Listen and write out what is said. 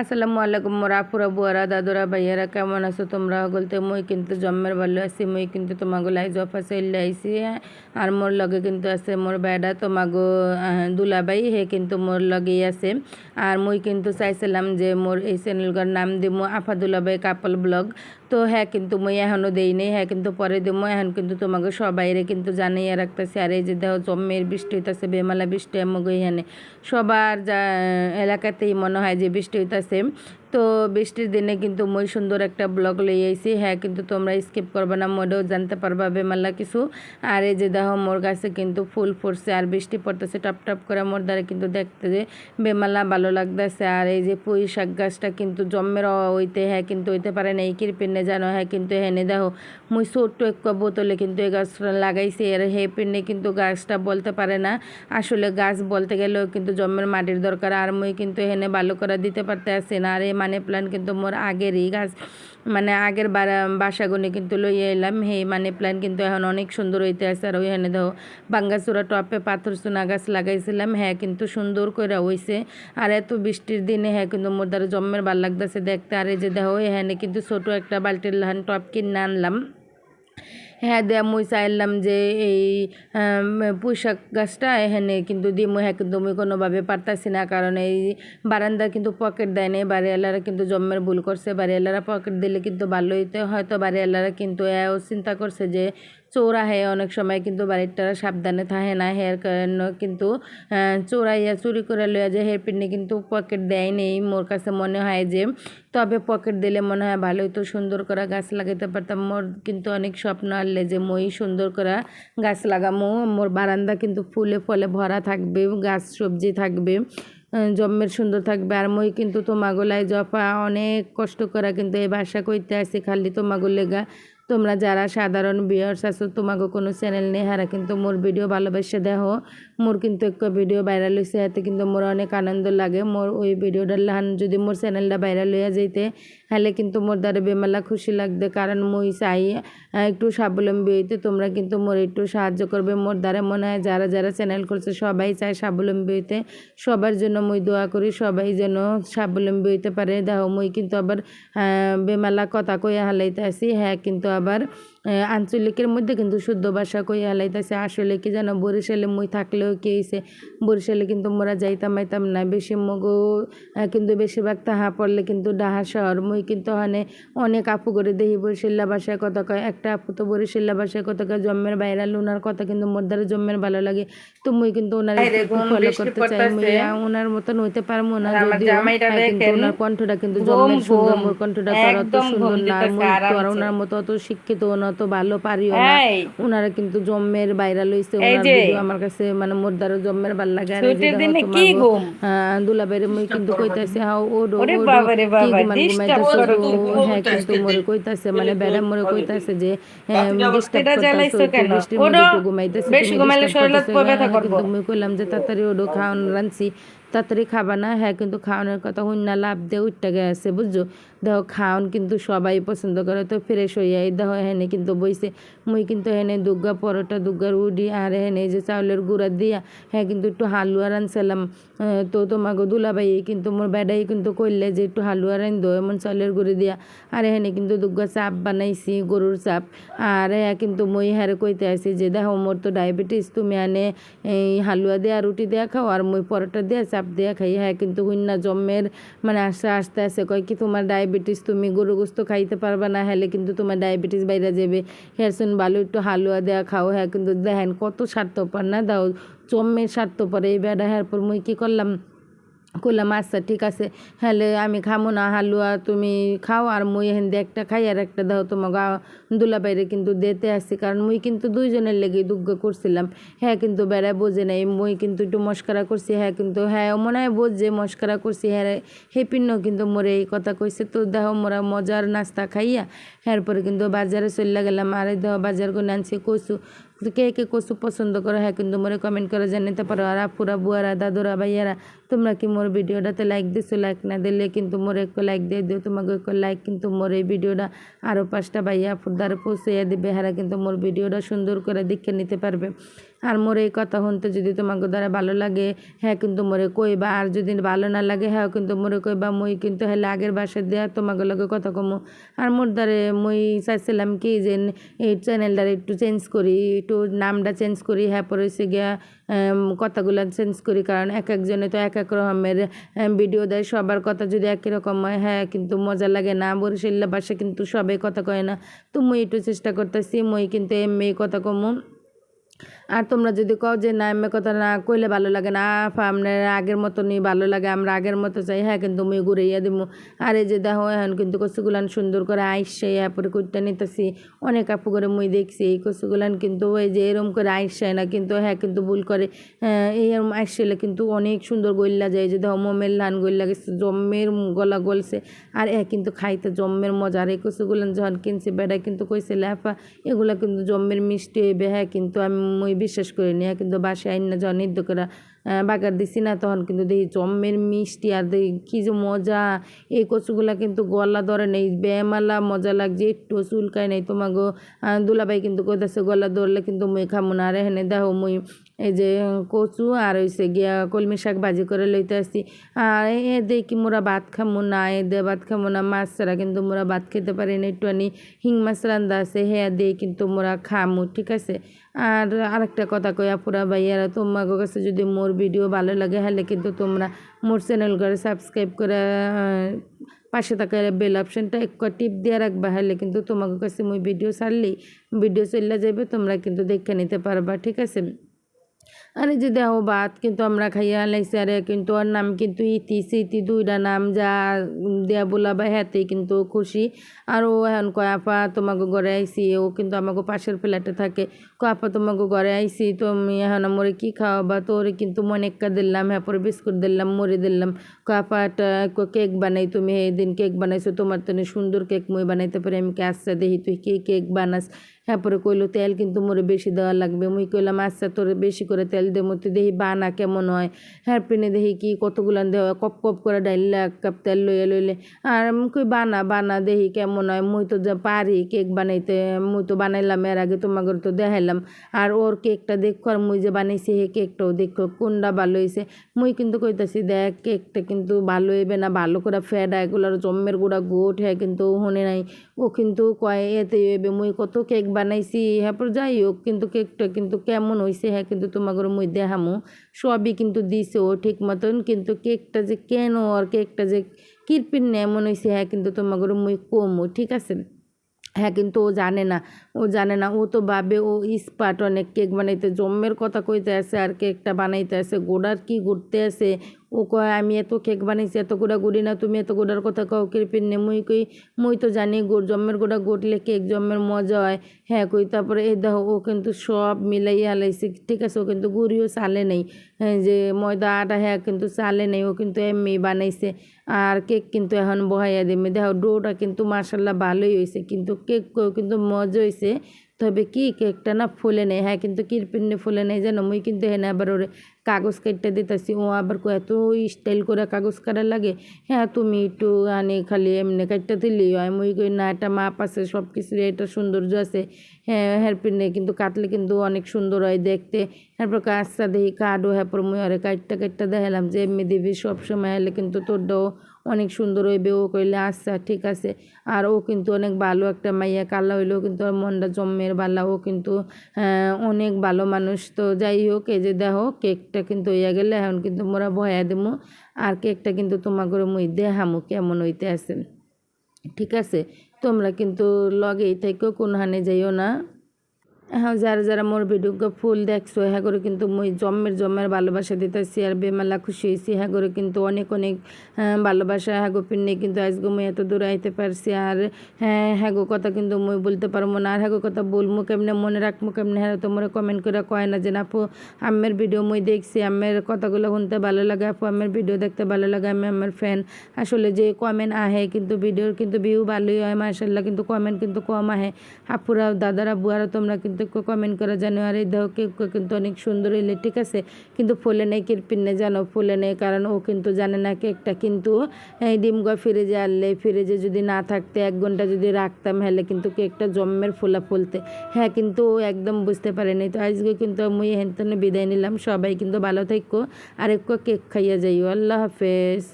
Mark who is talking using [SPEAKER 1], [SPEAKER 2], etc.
[SPEAKER 1] আসসালামু আলাইকুম আপুরা বুয়ারা, দাদুরা, ভাইয়ারা, কেমন আছো তোমরা? বলতে মুই কিন্তু জন্মের ভালো আছি, মুই কিন্তু তোমাগো লাই জফা চলে আইছি, আর মোর লগে কিন্তু আছে মোর বেডা, তোমাগো দুলাবাই হে কিন্তু মোর লগেই আছে। আর মুই কিন্তু চাইছিলাম যে মোর এই চ্যানেলটার নাম দিমু আফা দুলাবাই কাপল ব্লগ। তো হ্যাঁ কিন্তু মুই এখনও দেই নেই হ্যাঁ কিন্তু পরে দিমু। এখন কিন্তু তোমাকে সবাইরে কিন্তু জানাইয়া রাখতেছি, আর এই যে দেখো জম্মের বৃষ্টি হইতাছে, বেমালা বৃষ্টি আমাকে এখানে। সবার যা, এলাকাতেই মনে হয় যে বৃষ্টি হইতাছে সেম তো বৃষ্টির দিনে কিন্তু মই সুন্দর একটা ব্লগ লই আইছি। হ্যাঁ কিন্তু তোমরা স্কিপ করবে না, মোটেও জানতে পারবা বেমালা কিছু। আর এই যে দেখো, মোর গাছে কিন্তু ফুল ফুটছে আর বৃষ্টি পড়তেছে, টপ টপ করে মোর দ্বারা কিন্তু দেখতে যে বেমালা ভালো লাগতেছে। আর এই যে পুঁই শাক গাছটা কিন্তু জন্মের হইতে হ্যাঁ কিন্তু হইতে পারে না, এই কিরপিনে জানো হ্যাঁ কিন্তু হেনে দেখো, মুই ছোট্ট একটা বোতলে কিন্তু এই গাছটা লাগাইছি। আর হে পিনে কিন্তু গাছটা বলতে পারে না, আসলে গাছ বলতে গেলেও কিন্তু জন্মের মাটির দরকার। আর মুই কিন্তু হেনে ভালো করে দিতে পারতে আসি না। আর এই মানি প্ল্যান্ট কিন্তু মোর আগেরই। গাছ মানে আগের বাসাগুনে কিন্তু লইয়া এলাম। হে মানি প্ল্যান্ট কিন্তু এখন অনেক সুন্দর হইতে আছে। আর ওইখানে দেখো বাঙ্গাচুরা টপে পাথর চুনা গাছ লাগাইছিলাম। হ্যাঁ কিন্তু সুন্দর করে হইছে। আর এত বৃষ্টির দিনে হ্যাঁ কিন্তু মোর দ্বারা জন্মের ভালো লাগতেছে দেখতে। আর এই যে দেখো, এখানে কিন্তু ছোট একটা বালতির লাহান টপ কিনে আনলাম। হ্যাঁ দে মুই চাইলাম যে এই পুঁইশাক গাছটা এখানে কিন্তু দিমু হ্যাঁ কিন্তু মুই কোনোভাবে পারতাছি না। কারণ এই বারান্দা কিন্তু পকেট দেয় নাই। বাড়িওয়ালারা কিন্তু জন্মের ভুল করছে। বাড়িওয়ালারা পকেট দিলে কিন্তু ভালো হইতে। হয়তো বাড়িওয়ালারা কিন্তু এও চিন্তা করছে যে চোরা হে অনেক সময় কিন্তু বাড়ির সাবধানে থাকে না। হের কারণ কিন্তু চোরাইয়া চুরি করে লইয়া যে হের পিনে কিন্তু পকেট দেয় নেই। মোর কাছে মনে হয় যে তবে পকেট দিলে মনে হয় ভালোই তো সুন্দর করে গাছ লাগাইতে পারতাম। মোর কিন্তু অনেক স্বপ্ন আনলে যে মই সুন্দর করে গাছ লাগামো। মোর বারান্দা কিন্তু ফুলে ফলে ভরা থাকবে, গাছ সবজি থাকবে জন্মের সুন্দর থাকবে। আর মই কিন্তু তোমাগোলায় জফা অনেক কষ্ট করা কিন্তু এই বাসা করতে আসি, খালি তোমাগোলে লেগা তোমরা যারা সাধারণ বিয়ার্স আছো তোমাকে কোনো চ্যানেল নেই, হারা কিন্তু মোর ভিডিও ভালোবেসে, দেখো। মোর কিন্তু একটা ভিডিও ভাইরাল হয়েছে এতে কিন্তু মোর অনেক আনন্দ লাগে। মোর ওই ভিডিওটার লাহান যদি মোর চ্যানেলটা ভাইরাল হয়ে যাইতে হলে কিন্তু মোর দ্বারা বেমেলা খুশি লাগবে। কারণ মই চাই একটু স্বাবলম্বী হইতে তোমরা কিন্তু মোর একটু সাহায্য করবে। মোর দ্বারা মনে হয় যারা যারা চ্যানেল করছে সবাই চায় স্বাবলম্বী হইতে। সবার জন্য মই দোয়া করি, সবাই যেন স্বাবলম্বী হইতে পারে। দেখো, মই কিন্তু আবার বেমেলা কথা কইয়া হালাইতে আসি। হ্যাঁ কিন্তু আবার আঞ্চলিকের মধ্যে কিন্তু শুদ্ধ ভাষা কইয়া হালাইতেছে আসলে কি জানো বরিশালে মই থাকলেও কি হয়েছে বরিশালে কিন্তু মোরা যাইতাম আইতাম না। বেশি মগো কিন্তু বেশিরভাগ তাহা পড়লে কিন্তু ডাহা শহর। মই কিন্তু ওখানে অনেক আপু করে দেখি বরিশাল্লা ভাষায় কথা কয়। একটা আপু তো বরিশাল্লা ভাষায় কথা কয় জন্মের বাইরাল ওনার কথা কিন্তু মোর দ্বারা জন্মের ভালো লাগে। তো মুই কিন্তু ওনার ফলো করতে চাই। মুই ওনার মতন হইতে পারব না। যদি কিন্তু ওনার কণ্ঠটা কিন্তু জন্মের সুন্দর মোর কণ্ঠটা অত সুন্দর না। মুই তো ওনার মতো অত শিক্ষিত না অত ভালো পারিও না। ওনারা কিন্তু জন্মের ভাইরাল হইছে আমার কাছে মানে মোর দ্বারা জন্মের ভালো লাগে আর এই যে দেখো তোমার দুলাবাইরে মুই কিন্তু কইতাছি হাও ও ডো হ্যাঁ কিন্তু মোরে কইতাছে মানে বেড়া মোরে কইতাছে যে একটু ঘুমাইতেছে বেশি ঘুমাইলে শরীরে ব্যথা করবে। মুই কইলাম যে তাড়াতাড়ি ওডো খাওয়ান রানছি। তাড়াতাড়ি খাবা না। হ্যাঁ কিন্তু খাওয়ানোর কথা হইনা লাভ দিয়ে উঠতে গেছে, বুঝছ? দেখো, খাওয়ান কিন্তু সবাই পছন্দ করে, তো ফ্রেশ হইয়া এই দেখো হেনে কিন্তু বইছে, মুই কিন্তু হেনে দুর্গা পরোটা দুর্গার উডি, আর হেনে যে চাউলের গুঁড়া দিয়া হ্যাঁ কিন্তু একটু হালুয়া রানছিলাম তো তোমাকে দুলাবাই কিন্তু, মোর বেডাই কিন্তু কইলে যে একটু হালুয়া রান দো এমন চাউলের গুঁড়ি দিয়া। আর হেনে কিন্তু দুর্গা চাপ বানাইছি, গরুর চাপ। আর হ্যাঁ কিন্তু মই হারে কইতে আসি যে, দেখো, মোর তো ডায়াবেটিস, তুমি আনে এই হালুয়া দেয়া, রুটি দেয়া খাও, আর মই পরোটা দেয়া চাপ দেয়া খাই হ্যাঁ কিন্তু হুইনা জন্মের মানে আস্তে আস্তে আসে কয় কি, তোমার ডায়াবেটিস তুমি গরু গোস্ত খাইতে পারবা না হলে কিন্তু তোমার ডায়াবেটিস বাইরে যাবে হ্যাঁ শুন ভালো একটু হালুয়া দেওয়া খাও হ্যাঁ কিন্তু দেখেন কত স্বার্থপর না দাও জন্মের স্বার্থপর। এই বেড়া হ্যাঁ পর মুই কী করলাম করলাম আচ্ছা ঠিক আছে হলে আমি খামো না, হালুয়া তুমি খাও, আর মুই হেন একটা খাই, আর একটা দাও তোমার গা দুলাবাইরে কিন্তু দিতে আসছি। কারণ মুই কিন্তু দুইজনের লেগে দুগ্গ করছিলাম। হ্যাঁ কিন্তু বেড়ায় বোঝে নাই, মুই কিন্তু একটু মস্করা করছি হ্যাঁ কিন্তু হ্যাঁ মনে হয় বোঝে মস্করা করছি হ্যাঁ হেপিন্ন কিন্তু মোরে এই কথা কইছে, তো দেখো মোরা মজার নাস্তা খাইয়া হ্যাঁ পরে কিন্তু বাজারে চলে গেলাম, আর দেখো বাজার করে আনছি কচু কে কে কচু পছন্দ করো হ্যাঁ কিন্তু মোরে কমেন্ট করে জানাতে পারো। আর আপুরা, বুয়ারা, দাদুরা, ভাইয়ারা, তোমরা কি মোর ভিডিওটাতে লাইক দিছো? লাইক না দিলে কিন্তু মোরে এক লাইক দিয়ে দিও। তোমাকে এক লাইক কিন্তু মোর এই ভিডিওটা আরও পাঁচটা ভাইয়া দ্বারা পৌঁছাইয়া দেবে। হারা কিন্তু মোর ভিডিওটা সুন্দর করে দেখে নিতে পারবে। আর মোর এই কথা শুনতে যদি তোমাকে দ্বারা ভালো লাগে হ্যাঁ কিন্তু মোরে কইবা। আর যদি ভালো না লাগে হ্যাঁ কিন্তু মোরে কইবা, মুই কিন্তু হেলে আগের বাসা দেওয়া তোমাকে লগে কথা কমো। আর মোর দ্বারে মুই চাইছিলাম কি যে এই চ্যানেলটার একটু চেঞ্জ করি, একটু নামটা চেঞ্জ করি হ্যাঁ পরে হচ্ছে গিয়া কথাগুলো চেঞ্জ করি। কারণ এক একজনে তো এক এক রকমের ভিডিও দেয়, সবার কথা যদি একই রকম হয় হ্যাঁ কিন্তু মজা লাগে না। বরিশাল্লা বাসা কিন্তু সবাই কথা কয় না। তো মুই একটু চেষ্টা করতেছি, মুই কিন্তু এমনি কথা কমু। আর তোমরা যদি কও যে, না এমনি কথা না কইলে ভালো লাগে না। আফা আপনার আগের মতনই ভালো লাগে, আমরা আগের মতো চাই। হ্যাঁ কিন্তু মুই ঘুরাইয়া দিব আর যে দেখো, এখন কিন্তু কচুগুলান সুন্দর করে আইসে পরে কুইটা নিতেছি, অনেক আপু করে মুই দেখছি, এই কচুগুলান কিন্তু ওই যে এরম করে আইসায় না, কিন্তু হ্যাঁ কিন্তু ভুল করে। এই এরম আইসলে কিন্তু অনেক সুন্দর গল্লা যায় যে দেখো, মোমের লান গল্লা গেছে জম্মের গলা গলছে। আর এ কিন্তু খাইতে জম্মের মজা, আর এই কচুগুলান যখন কিনছি বেড়া কিন্তু কইছে লেফা এগুলা কিন্তু জম্মের মিষ্টি হইবে। হ্যাঁ কিন্তু আমি মুই বিশ্বাস করি না, কিন্তু বাসায় আইন না যখন নিদ্য করে বাগার দিছি না তখন কিন্তু দেখি জম্মের মিষ্টি আর দেখি কী যে মজা। এই কচুগুলা কিন্তু গলা ধরে নেই ব্যায়ামালা মজা লাগছে একটু চুলকায় নেই। তোমাকে দুলাভাই কিন্তু কইতেছে গলা ধরলে কিন্তু মুই খামো না, আর এখানে দেখো মুই এই যে কচু আর হইছে গিয়া কলমি শাক ভাজি করে লইতে আসছি। আর এ দেখি মোরা ভাত খামো না, এ দে ভাত খামো না, মাছ ছাড়া কিন্তু মোরা ভাত খেতে পারি না, একটু আনি হিং মাছ রান্দা আছে হ্যাঁ দিয়ে কিন্তু মোরা খামু, ঠিক আছে? আর আরেকটা কথা কয়া পুরা ভাইয়ারা তোমার কাছে যদি মোর ভিডিও ভালো লাগে হলে কিন্তু তোমরা মোর চ্যানেল করে সাবস্ক্রাইব করে পাশে থাকা বেল অপশানটা এক টিপ দিয়ে রাখবা হলে কিন্তু তোমাকে কাছে মুই ভিডিও ছাড়লেই ভিডিও চলে যাবে তোমরা কিন্তু দেখে নিতে পারবা, ঠিক আছে? আর যে দেহ ভাত কিন্তু আমরা খাইয়া লাইছি, আরে কিন্তু ওর নাম কিন্তু ইতি, সিতি দুইটা নাম যা দেয়া বলা বা হ্যাতে কিন্তু খুশি। আর ও এখন কয় তোমাকে ঘরে আইসি ও কিন্তু আমাকে পাশের ফ্ল্যাটে থাকে। কয় তোমাকে ঘরে আইসি তুমি এখন মরে কী খাওয়াবা? তোরে কিন্তু মনে একটা দিলাম হ্যাঁ পরে বিস্কুট দিলাম মরে দিলাম। কয় একটা কেক বানাই তুমি, এই দিন কেক বানাইছো, তোমার তো সুন্দর কেক, মই বানাইতে পারি, আমি কে আসছে দেখি তুই কি কেক বানাস? হ্যাঁ পরে কইলো, তেল কিন্তু মোরে বেশি দেওয়া লাগবে। মুই কইলাম আচ্ছা তোর বেশি করে তেল দে মতো দেখি বানা কেমন হয়? হ্যাঁ পিনে দেখি কি কতগুলান দেওয়া, কপ কপ করে ডাইলে, এক কাপ তেল লইয়া লইলে, আর কই, বানা বানা, দেখি কেমন হয়? মুই তো যা পারি কেক বানাইতে, মুই তো বানাইলাম, এর আগে তোমাকে তো দেখাইলাম। আর ওর কেকটা দেখো, আর মুই যে বানাইছি, সেই কেকটাও দেখো কোনটা ভালো হয়েছে মুই কিন্তু কইতাছি, দেখ, কেকটা কিন্তু ভালো হইবে না, ভালো করে ফেডা, এগুলোর জম্মের গুঁড়া গোট হ্যাঁ কিন্তু হনে নাই। ও কিন্তু কয় এতে হইবে। মুই কত কেক বানাইছি হ্যাঁ যাই হোক কিন্তু কেকটা কিন্তু কেমন হয়েছে হ্যাঁ কিন্তু তোমাকে মুই দেখামো সবই কিন্তু দিছে ও ঠিক মতন, কিন্তু কেকটা যে কেন আর কেকটা যে কিরপিন এমন হয়েছে হ্যাঁ কিন্তু তোমাকে মুই কমো, ঠিক আছে? হ্যাঁ কিন্তু ও জানে না, ও জানে না, ও তো ভাবে ও ইস্পাট অনেক কেক বানাইতে, জম্মের কথা কইতে আছে আর কেকটা বানাইতে আছে, গোড়ার কি ঘুরতে আছে ও কয়, আমি এত কেক বানাইছি, এত গোড়া গুড়ি না, তুমি এত গোড়ার কথা কও কৃপিন নে, মুই কই, মুই তো জানি গুড় জম্মের গোড়া গুটলে কেক জম্মের মজা হয়। হ্যাঁ কই, তারপরে এই দেখো, ও কিন্তু সব মিলাইয়া হালাইছে ঠিক আছে, ও কিন্তু গুড়িও চালে নেই। হ্যাঁ যে ময়দা আটা হ্যাঁ কিন্তু চালে নেই, ও কিন্তু এমনি বানাইছে। আর কেক কিন্তু এখন বহাইয়া দিবে দেখো, ডোটা কিন্তু মার্শাল্লাহ ভালোই হয়েছে কিন্তু কেক কিন্তু মজা হয়েছে তবে কি? কেকটা না ফুলে নেই। হ্যাঁ কিন্তু কিরপিনে ফুলে নেই যেন। মুই কিন্তু হেনে আবার ওরে কাগজ কেটে দিতেছি। ও আবার এত স্টাইল করে কাগজ কাটা লাগে। হ্যাঁ তুমি একটু আনি খালি এমনি কাটটা দিলি। হয় মুই কই, না, এটা মাপ আছে সব কিছুর এটা সৌন্দর্য আছে। হ্যাঁ হেরপিনে কিন্তু কাটলে কিন্তু অনেক সুন্দর হয় দেখতে। এরপর কাজটা দেখি কাটও হ্যাঁ পর মুই আরে কাটটা কাটটা দেখালাম যে এমনি দিবি সবসময় এলে কিন্তু তোরটাও অনেক সুন্দর হইবে। ও কইলে আচ্ছা ঠিক আছে। আর ও কিন্তু অনেক ভালো একটা মাইয়া, কালা হইলেও কিন্তু ওর মনটা জম্মের বালা। ও কিন্তু অনেক ভালো মানুষ। তো যাই হোক, এই যে দেখো, কেকটা কিন্তু হইয়া গেলে এখন কিন্তু মোরা ভয়া দেবো আর কেকটা কিন্তু তোমাকে মুই দেহামো কেমন হইতে আছে। ঠিক আছে? তোমরা কিন্তু লগেই থেকেও কোনহানে যাইও না। হ্যাঁ যারা যারা মোর ভিডিওকে ফুল দেখছ হ্যাঁ করে কিন্তু মুই জম্মের জম্মের ভালোবাসা দিতেছি আর বেমালা খুশি হয়েছি হ্যাঁ করে কিন্তু অনেক অনেক ভালোবাসা হ্যাঁ গো পিন্নে, কিন্তু আজকে মুই এত দূর আইতে পারছি আর হ্যাঁ হ্যাঁ গো কথা কিন্তু মুই বলতে পারব না। আর হ্যাঁ কথা বলব কেমনে, মনে রাখব কেমনে হ্যাঁ তোমরা কমেন্ট করে কয় না যে, না আপু আমের ভিডিও মুই দেখছি আমের কথাগুলো শুনতে ভালো লাগে, আপু আমের ভিডিও দেখতে ভালো লাগে, আমি আমার ফ্যান আসলে যে কমেন্ট আহে কিন্তু ভিডিওর কিন্তু ভিউ ভালোই হয় মার্শাল্লাহ কিন্তু কমেন্ট কিন্তু কম আহে। আপুরা দাদারা বুয়ারা তোমরা কিন্তু কিন্তু কমেন্ট করা জানো, আর এই কেক কিন্তু অনেক সুন্দর হইলে ঠিক আছে, কিন্তু ফুলে নেই কিরপিনে জানো ফুলে নেই, কারণ ও কিন্তু জানে না কেকটা কিন্তু এই ডিম গা ফ্রিজে আনলে, ফ্রিজে যদি না থাকতে, এক ঘণ্টা যদি রাখতাম হলে কিন্তু কেকটা জম্মের ফোলা ফুলতে। হ্যাঁ কিন্তু ও একদম বুঝতে পারেনি, তো আজকে কিন্তু মুই হেন বিদায় নিলাম, সবাই কিন্তু ভালো থাকো, আর একটু কেক খাইয়া যাইও, আল্লাহ হাফেজ।